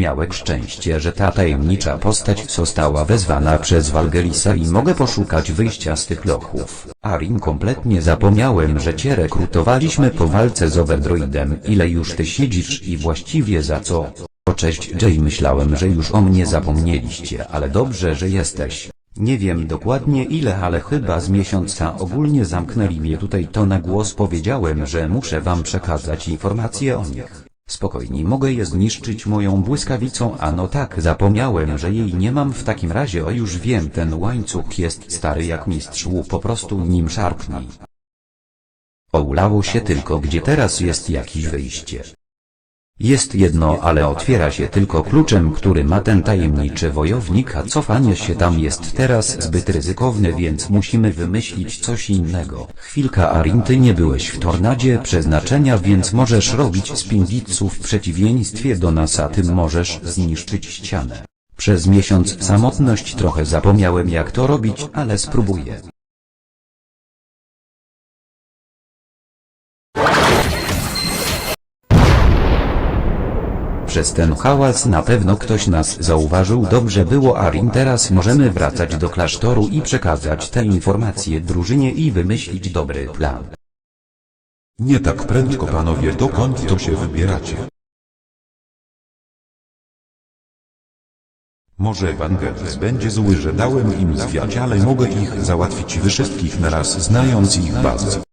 Miałek szczęście, że ta tajemnicza postać została wezwana przez Walgerisa i mogę poszukać wyjścia z tych lochów. Arin kompletnie zapomniałem, że cię rekrutowaliśmy po walce z Overdroidem. Ile już ty siedzisz i właściwie za co? O cześć Jay myślałem, że już o mnie zapomnieliście, ale dobrze, że jesteś. Nie wiem dokładnie ile, ale chyba z miesiąca ogólnie zamknęli mnie tutaj to na głos powiedziałem, że muszę wam przekazać informacje o nich. Spokojnie mogę je zniszczyć moją błyskawicą, a no tak zapomniałem, że jej nie mam w takim razie o już wiem ten łańcuch jest stary jak mistrz łu po prostu nim szarpnij. O ulało się tylko gdzie teraz jest jakieś wyjście. Jest jedno, ale otwiera się tylko kluczem, który ma ten tajemniczy wojownik, a cofanie się tam jest teraz zbyt ryzykowne, więc musimy wymyślić coś innego. Chwilka Arin, ty nie byłeś w tornadzie przeznaczenia, więc możesz robić spindicu w przeciwieństwie do nas, a ty możesz zniszczyć ścianę. Przez miesiąc samotność trochę zapomniałem jak to robić, ale spróbuję. Przez ten hałas na pewno ktoś nas zauważył. Dobrze było Arin, teraz możemy wracać do klasztoru i przekazać te informacje drużynie i wymyślić dobry plan. Nie tak prędko panowie, dokąd to się wybieracie? Może Vangelis będzie zły, że dałem im zwiać, ale mogę ich załatwić wszystkich naraz znając ich bazę.